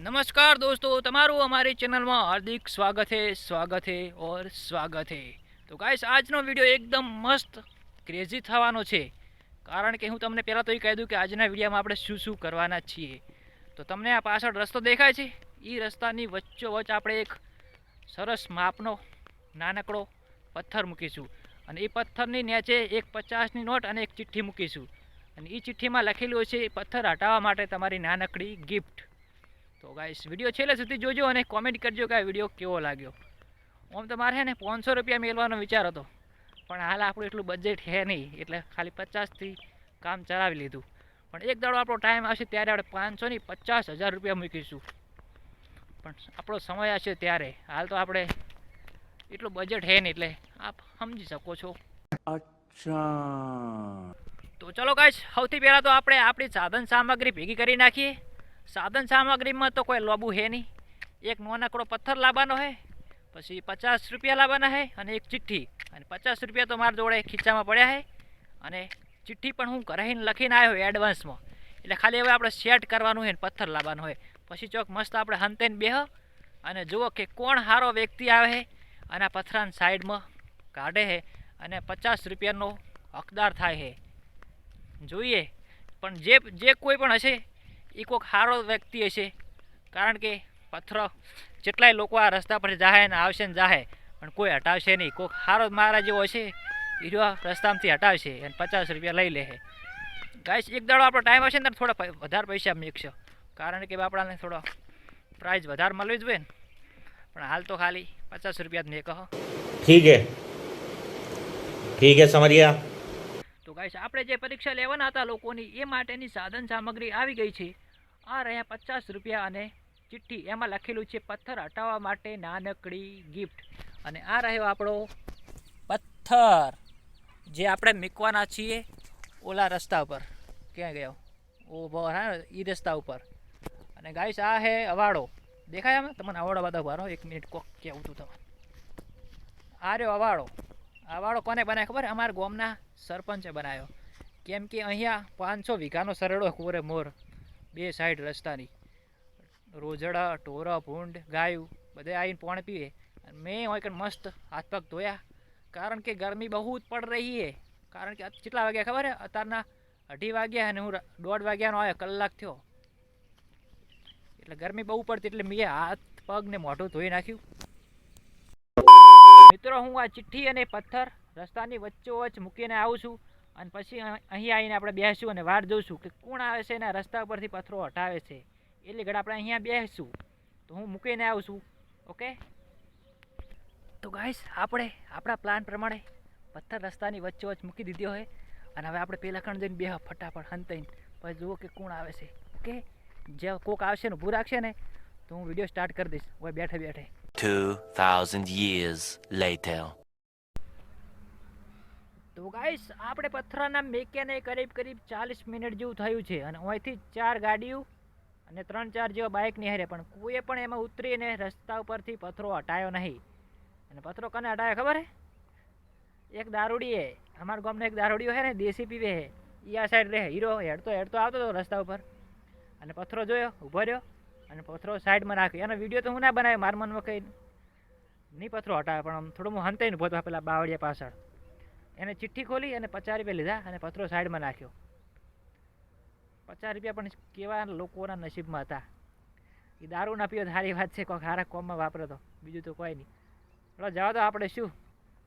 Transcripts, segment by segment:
નમસ્કાર દોસ્તો, તમારું અમારી ચેનલમાં હાર્દિક સ્વાગત હે, સ્વાગત છે ઓર સ્વાગત હે. તો ગાઈસ આજનો વીડિયો એકદમ મસ્ત ક્રેઝી થવાનો છે. કારણ કે હું તમને પહેલાં તો એ કહી દઉં કે આજના વિડીયોમાં આપણે શું શું કરવાના છીએ. તો તમને આ પાછળ રસ્તો દેખાય છે? એ રસ્તાની વચ્ચોવચ્ચ આપણે એક સરસ માપનો નાનકડો પથ્થર મૂકીશું. અને એ પથ્થરની નીચે એક પચાસની નોટ અને એક ચિઠ્ઠી મૂકીશું. અને એ ચિઠ્ઠીમાં લખેલું છે એ પથ્થર હટાવવા માટે તમારી નાનકડી ગિફ્ટ તો ગાઈસ વીડિયો છેલ્લે સુધી જોજો અને કોમેન્ટ કરજો કે આ વીડિયો કેવો લાગ્યો. આમ તો મારે છે ને પાંચસો રૂપિયા મેળવાનો વિચાર હતો. પણ હાલ આપણું એટલું બજેટ છે નહીં એટલે ખાલી પચાસથી કામ ચલાવી લીધું. પણ એક દાડો આપણો ટાઈમ આવશે ત્યારે આપણે પાંચસો ની પચાસ હજાર રૂપિયા મૂકીશું. પણ આપણો સમય આવશે ત્યારે. હાલ તો આપણે એટલું બજેટ છે નહીં એટલે આપ સમજી શકો છો. અચ્છા. તો ચલો કાશ સૌથી પહેલાં તો આપણે આપણી સાધન સામગ્રી ભેગી કરી નાખીએ. સાધન સામગ્રીમાં તો કોઈ લોબું છે નહીં. એક નાનકડો પથ્થર લાવવાનો છે પછી પચાસ રૂપિયા લાવવાના છે અને એક ચિઠ્ઠી. અને પચાસ રૂપિયા તો મારા જોડે ખીચામાં પડ્યા છે અને ચિઠ્ઠી પણ હું કરાવીને લખીને આવ્યો એડવાન્સમાં એટલે ખાલી હવે આપણે સેટ કરવાનું હોય ને પથ્થર લાવવાનું હોય પછી ચોક મસ્ત આપણે હંતેને બેહ અને જુઓ કે કોણ સારો વ્યક્તિ આવે છે અને આ પથરાની સાઈડમાં કાઢે છે અને પચાસ રૂપિયાનો હકદાર થાય છે જોઈએ. પણ જે જે કોઈ પણ હશે એ કોઈક સારો વ્યક્તિ હશે. કારણ કે પથ્થર જેટલાય લોકો આ રસ્તા પર જાહે ને આવશે ને જાહે, પણ કોઈ હટાવશે નહીં. કોઈક સારો મારા જેવો હશે, એ જો રસ્તામાંથી હટાવશે અને પચાસ રૂપિયા લઈ લે ગાઈસ, એક દાડો આપણો ટાઈમ હશે ને થોડા વધારે પૈસા મેકશો. કારણ કે બાપડાને થોડો પ્રાઇઝ વધારે મળવી જોઈએ ને. પણ હાલ તો ખાલી પચાસ રૂપિયા જ કહો ઠીક હે. ઠીક હે, સમરિયા. ગાઈશ આપણે જે પરીક્ષા લેવાના હતા લોકોની, એ માટેની સાધન સામગ્રી આવી ગઈ છે. આ રહ્યા પચાસ રૂપિયા અને ચિઠ્ઠી. એમાં લખેલું છે, પથ્થર હટાવવા માટે નાનકડી ગિફ્ટ અને આ રહ્યો આપણો પથ્થર, જે આપણે મૂકવાના છીએ ઓલા રસ્તા ઉપર. ક્યાં ગયો? ઓ હા એ રસ્તા ઉપર. અને ગાઈસ, આ હે અવાડો. દેખાય આમ? તમને અવાડો બધા ભરો એક મિનિટ કોક કહેવું તું તમને. આ રહ્યો અવાડો. અવાડો કોને બનાવે ખબર? અમારા ગામના સરપંચે બનાવ્યો કેમ કે અહીંયા પાંચસો વીઘાનો સરડો કોરે મોર, બે સાઈડ રસ્તાની. રોજડા, ઢોરા, ભૂંડ, ગાયું, બધે આવીને પોણ પીવે. મેં હોય કે મસ્ત હાથ પગ ધોયા. કારણ કે ગરમી બહુ જ પડ રહી છે કારણ કે કેટલા વાગ્યા ખબર હે? અત્યારના અઢી વાગ્યા અને હું દોઢ વાગ્યાનો આવ્યો કલાક થયો. એટલે ગરમી બહુ પડતી એટલે મેં હાથ પગને મોઢું ધોઈ નાખ્યું. મિત્રો, હું આ ચિઠ્ઠી અને પથ્થર રસ્તાની વચ્ચોવચ્ચ મૂકીને આવું છું અને પછી અહીં આવીને આપણે બેસીશું અને વાર જોઈશું કે કોણ આવે છે અને રસ્તા પરથી પથ્થરો હટાવે છે. એટલે ઘડા આપણે અહીંયા બેસીશું. તો હું મૂકીને આવું છું. ઓકે? તો ગાઈસ આપણે આપણા પ્લાન પ્રમાણે પથ્થર રસ્તાની વચ્ચોવચ્ચ મૂકી દીધો હોય અને હવે આપણે પેલા ખંડ જઈને બે ફટાફટ હંતાઈને. પછી જુઓ કે કોણ આવે છે. ઓકે? જે કોક આવશે ને ઊભું રાખશે ને તો હું વીડિયો સ્ટાર્ટ કરી દઈશ. હવે બેઠે બેઠે. 2,000 years later. ગાઈસ, આપણે પથ્થરના મેકેને કરીબ કરીબ ચાલીસ મિનિટ જેવું થયું છે અને અહીંથી ચાર ગાડીઓ અને ત્રણ ચાર જેવા બાઇક નિહારે પણ કોઈએ પણ એમાં ઉતરીને રસ્તા ઉપરથી પથ્થરો હટાયો નહીં. અને પથ્થરો કને હટાયો ખબર હે? એક દારૂડી હે. અમારા ગામનો એક દારૂડીઓ હે ને, દેશી પીવે હે. એ આ સાઈડ રહે. હીરો હેડતો હેડતો આવતો હતો રસ્તા ઉપર. અને પથ્થરો જોયો, ઊભો રહ્યો અને પથ્થરો સાઈડમાં રાખ્યો. એનો વીડિયો તો હું ના બનાવ્યો, મારા મનમાં કંઈ નહીં પથ્થરો હટાવ્યો પણ આમ થોડું હું હંતાઈને ભોતવા પેલા બાવળિયા પાછળ. એને ચિઠ્ઠી ખોલી અને પચાસ રૂપિયા લીધા અને પથરો સાઈડમાં નાખ્યો. પચાસ રૂપિયા પણ કેવા લોકોના નસીબમાં હતા. એ દારૂ ના પીવો સારી વાત છે કોઈ સારા કોમમાં વાપરો તો. બીજું તો કોઈ નહીં. ચલો જવા તો આપણે શું?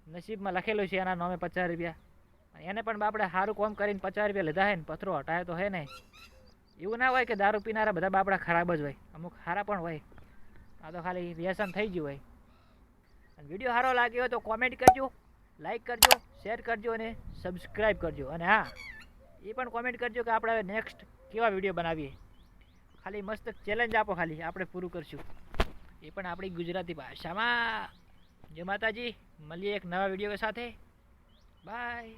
નસીબમાં લખેલું છે એના નામે પચાસ રૂપિયા. એને પણ બાપડે સારું કોમ કરીને પચાસ રૂપિયા લીધા હે ને પથરો હટાયો તો હે ને. એવું ના હોય કે દારૂ પીનારા બધા બાપડા ખરાબ જ હોય. અમુક સારા પણ હોય. આ તો ખાલી વ્યસન થઈ ગયું હોય. વીડિયો સારો લાગ્યો હોય તો કોમેન્ટ કરજો લાઈક કરજો. શેર કરજો અને સબસ્ક્રાઈબ કરજો. અને હા, એ પણ કોમેન્ટ કરજો કે આપણે હવે નેક્સ્ટ કેવા વીડિયો બનાવીએ. ખાલી મસ્ત ચેલેન્જ આપો ખાલી, આપણે પૂરું કરશું. એ પણ આપણી ગુજરાતી ભાષામાં. જય માતાજી, મળીએ એક નવા વીડિયો સાથે. બાય